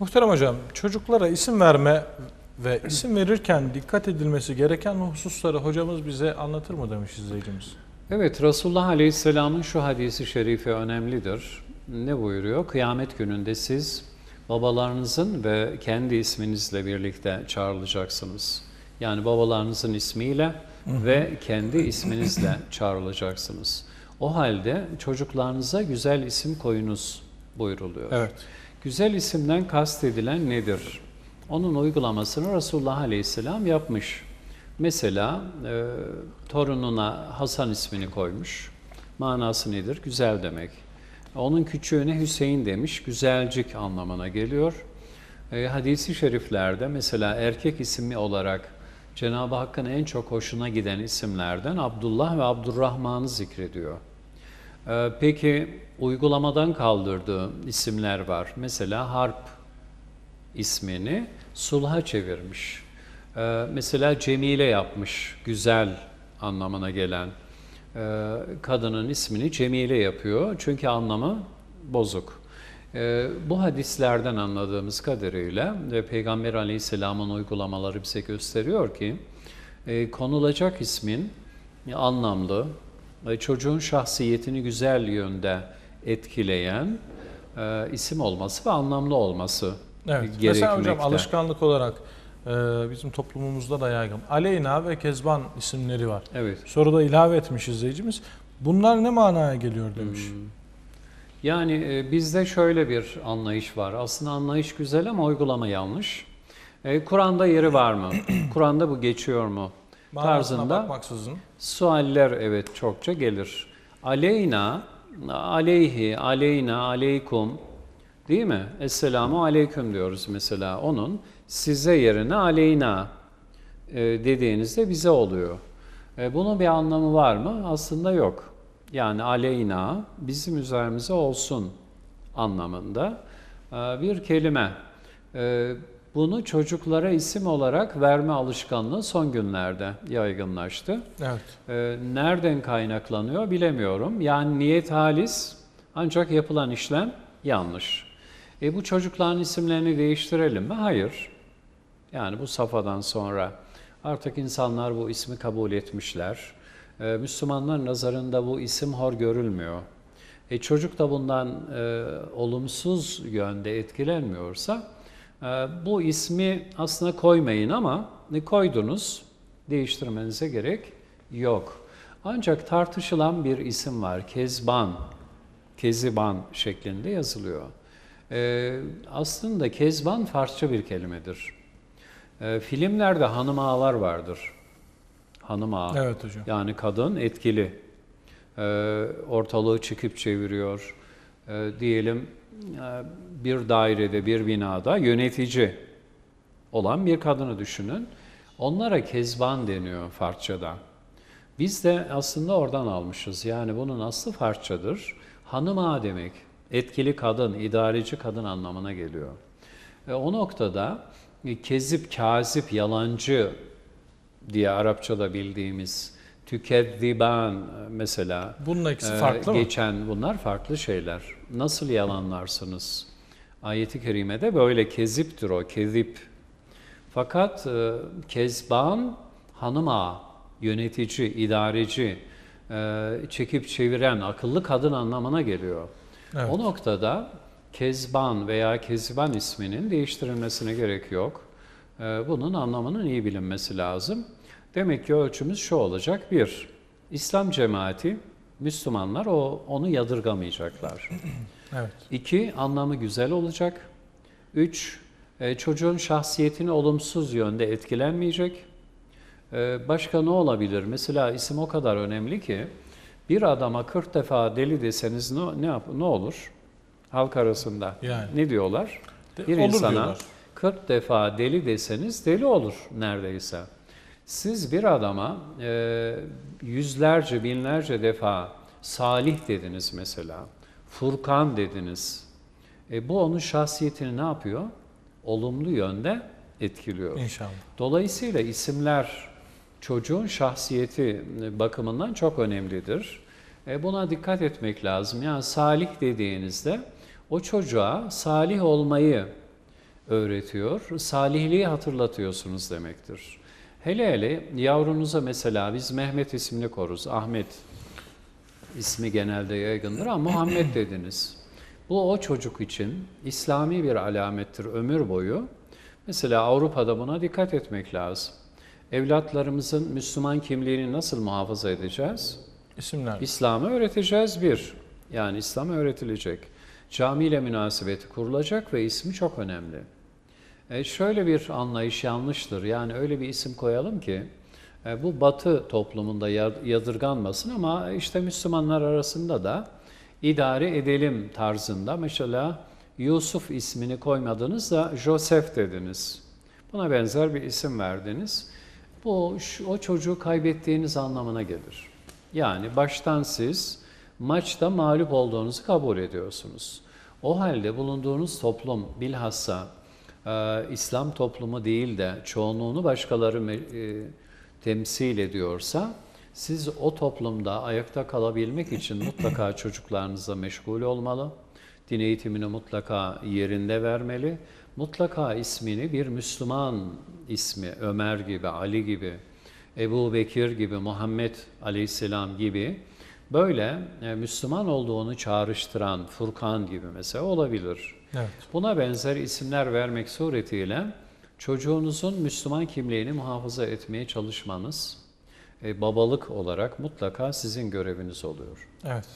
Muhterem hocam, çocuklara isim verme ve isim verirken dikkat edilmesi gereken hususları hocamız bize anlatır mı demiş izleyicimiz. Evet, Resulullah Aleyhisselam'ın şu hadisi şerifi önemlidir. Ne buyuruyor? Kıyamet gününde siz babalarınızın ve kendi isminizle birlikte çağrılacaksınız. Yani babalarınızın ismiyle ve kendi isminizle çağrılacaksınız. O halde çocuklarınıza güzel isim koyunuz buyuruluyor. Evet. Güzel isimden kastedilen nedir? Onun uygulamasını Resulullah Aleyhisselam yapmış. Mesela e, torununa Hasan ismini koymuş. Manası nedir? Güzel demek. Onun küçüğüne Hüseyin demiş. Güzelcik anlamına geliyor. E, hadisi şeriflerde mesela erkek ismi olarak Cenab-ı Hakk'ın en çok hoşuna giden isimlerden Abdullah ve Abdurrahman'ı zikrediyor. Ee, Peki uygulamadan kaldırdığı isimler var. Mesela harp ismini sulha çevirmiş. Ee, Mesela Cemile yapmış, güzel anlamına gelen. Ee, Kadının ismini Cemile yapıyor çünkü anlamı bozuk. Bu hadislerden anladığımız kadarıyla ve Peygamber Aleyhisselam'ın uygulamaları bize gösteriyor ki e, konulacak ismin anlamlı, çocuğun şahsiyetini güzel yönde etkileyen e, isim olması ve anlamlı olması Evet. gerekmekte. Mesela hocam alışkanlık olarak e, bizim toplumumuzda da yaygın. Aleyna ve Kezban isimleri var. Evet. Soruda ilave etmiş izleyicimiz. Bunlar ne manaya geliyor demiş. Yani e, bizde şöyle bir anlayış var. Aslında anlayış güzel ama uygulama yanlış. E, Kur'an'da yeri var mı? Kur'an'da bu geçiyor mu? Tarzında bakmaksızın. sualler evet çokça gelir. Aleyna, aleyhi, aleyna, aleykum değil mi? Esselamu aleyküm diyoruz mesela. Onun size yerine aleyna e, dediğinizde bize oluyor. E, bunun bir anlamı var mı? Aslında yok. Yani aleyna bizim üzerimize olsun anlamında e, bir kelime. Bunu çocuklara isim olarak verme alışkanlığı son günlerde yaygınlaştı. Evet. E, Nereden kaynaklanıyor bilemiyorum. Yani niyet halis ancak yapılan işlem yanlış. E bu çocukların isimlerini değiştirelim mi? Hayır. Yani bu safhadan sonra artık insanlar bu ismi kabul etmişler. Ee, Müslümanlar nazarında bu isim hor görülmüyor. E, çocuk da bundan e, olumsuz yönde etkilenmiyorsa bu ismi aslında koymayın ama ne koydunuz değiştirmenize gerek yok. Ancak tartışılan bir isim var. Kezban, Keziban şeklinde yazılıyor. E, aslında Kezban Farsça bir kelimedir. E, filmlerde hanım ağalar vardır. Hanım ağa. Evet hocam. Yani kadın etkili. Ortalığı çıkıp çeviriyor. E, diyelim e, bir dairede, bir binada yönetici olan bir kadını düşünün. Onlara kezban deniyor Farsçada. Biz de aslında oradan almışız. Yani bunun aslı Farsçadır. Hanım ağa demek. Etkili kadın, idareci kadın anlamına geliyor. E, o noktada e, kezip, kazip, yalancı diye Arapçada bildiğimiz tükezziban e, mesela Bunun ikisi e, farklı mı? geçen bunlar farklı şeyler. Nasıl yalanlarsınız? Ayeti kerimede böyle keziptir o, kezip. Fakat e, kezban hanım ağa, yönetici, idareci, e, çekip çeviren akıllı kadın anlamına geliyor. Evet. O noktada Kezban veya Kezban isminin değiştirilmesine gerek yok. Ee, Bunun anlamının iyi bilinmesi lazım. Demek ki ölçümüz şu olacak. Bir, İslam cemaati, Müslümanlar o onu yadırgamayacaklar. Evet. İki, anlamı güzel olacak. Üç, e, çocuğun şahsiyetini olumsuz yönde etkilenmeyecek. E, Başka ne olabilir? Mesela isim o kadar önemli ki bir adama 40 defa deli deseniz ne, ne, yap, ne olur? Halk arasında. Yani. Ne diyorlar? De- bir olur insana diyorlar. 40 defa deli deseniz deli olur neredeyse. Siz bir adama e, yüzlerce, binlerce defa Salih dediniz mesela, Furkan dediniz. E, bu onun şahsiyetini ne yapıyor? Olumlu yönde etkiliyor. İnşallah. Dolayısıyla isimler çocuğun şahsiyeti bakımından çok önemlidir. E, Buna dikkat etmek lazım. Yani salih dediğinizde o çocuğa salih olmayı öğretiyor. Salihliği hatırlatıyorsunuz demektir. Hele hele yavrunuza mesela biz Mehmet ismini koruz. Ahmet ismi genelde yaygındır ama Muhammed dediniz. Bu o çocuk için İslami bir alamettir ömür boyu. Mesela Avrupa'da buna dikkat etmek lazım. Evlatlarımızın Müslüman kimliğini nasıl muhafaza edeceğiz? İsimler. İslam'ı öğreteceğiz bir. Yani İslam öğretilecek. Camiyle münasebeti kurulacak ve ismi çok önemli. E şöyle bir anlayış yanlıştır. Yani öyle bir isim koyalım ki e, bu Batı toplumunda ya- yadırganmasın ama işte Müslümanlar arasında da idare edelim tarzında. Mesela Yusuf ismini koymadınız da Joseph dediniz. Buna benzer bir isim verdiniz. Bu o çocuğu kaybettiğiniz anlamına gelir. Yani baştan siz maçta mağlup olduğunuzu kabul ediyorsunuz. O halde bulunduğunuz toplum bilhassa e, İslam toplumu değil de çoğunluğunu başkaları e, temsil ediyorsa siz o toplumda ayakta kalabilmek için mutlaka çocuklarınızla meşgul olmalı. Din eğitimini mutlaka yerinde vermeli. Mutlaka ismini bir Müslüman ismi, Ömer gibi, Ali gibi, Ebu Bekir gibi, Muhammed Aleyhisselam gibi böyle e, Müslüman olduğunu çağrıştıran Furkan gibi mesela olabilir. Evet. Buna benzer isimler vermek suretiyle çocuğunuzun Müslüman kimliğini muhafaza etmeye çalışmanız e, babalık olarak mutlaka sizin göreviniz oluyor. Evet.